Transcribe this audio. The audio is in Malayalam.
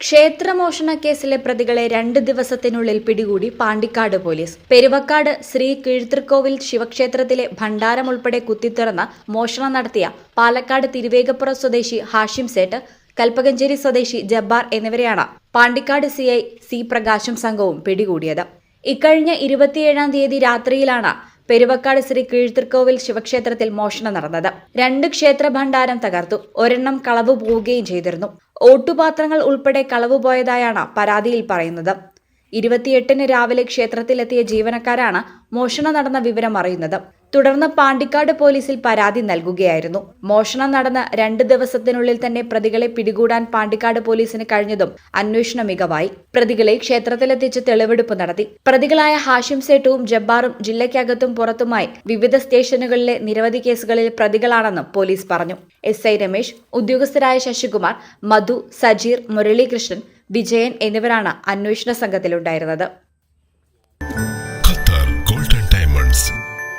ക്ഷേത്രമോഷണ കേസിലെ പ്രതികളെ രണ്ട് ദിവസത്തിനുള്ളിൽ പിടികൂടി പാണ്ടിക്കാട് പോലീസ്. പെരുവക്കാട് ശ്രീ കീഴ്തൃക്കോവിൽ ശിവക്ഷേത്രത്തിലെ ഭണ്ഡാരം ഉൾപ്പെടെ കുത്തിത്തുറന്ന് മോഷണം നടത്തിയ പാലക്കാട് തിരുവേഗപ്പുറം സ്വദേശി ഹാഷിം സേട്ട് കൽപ്പകഞ്ചേരി സ്വദേശി ജബ്ബാർ എന്നിവരെയാണ് പാണ്ടിക്കാട് സിഐ സി പ്രകാശും സംഘവും പിടികൂടിയത്. ഇക്കഴിഞ്ഞ ഇരുപത്തിയേഴാം തീയതി രാത്രിയിലാണ് പെരുവക്കാട് ശ്രീ കീഴ്തൃക്കോവിൽ ശിവക്ഷേത്രത്തിൽ മോഷണം നടന്നത്. രണ്ട് ക്ഷേത്ര ഭണ്ഡാരം തകർത്തു. ഒരെണ്ണം കളവ് പോവുകയും ചെയ്തിരുന്നു. ഓട്ടുപാത്രങ്ങൾ ഉൾപ്പെടെ കളവുപോയതായാണ് പരാതിയിൽ പറയുന്നത്. ഇരുപത്തിയെട്ടിന് രാവിലെ ക്ഷേത്രത്തിലെത്തിയ ജീവനക്കാരാണ് മോഷണം നടന്ന വിവരം അറിയുന്നത്. തുടർന്ന് പാണ്ടിക്കാട് പോലീസിൽ പരാതി നൽകുകയായിരുന്നു. മോഷണം നടന്ന രണ്ട് ദിവസത്തിനുള്ളിൽ തന്നെ പ്രതികളെ പിടികൂടാൻ പാണ്ടിക്കാട് പോലീസിന് കഴിഞ്ഞതും അന്വേഷണ മികവായി. പ്രതികളെ ക്ഷേത്രത്തിലെത്തിച്ച് തെളിവെടുപ്പ് നടത്തി. പ്രതികളായ ഹാഷിം സേട്ടുവും ജബ്ബാറും ജില്ലയ്ക്കകത്തും പുറത്തുമായി വിവിധ സ്റ്റേഷനുകളിലെ നിരവധി കേസുകളിൽ പ്രതികളാണെന്നും പോലീസ് പറഞ്ഞു. എസ് ഐ രമേശ് ഉദ്യോഗസ്ഥരായ ശശികുമാർ മധു സജീർ മുരളീകൃഷ്ണൻ വിജയൻ എന്നിവരാണ് അന്വേഷണ സംഘത്തിലുണ്ടായിരുന്നത്.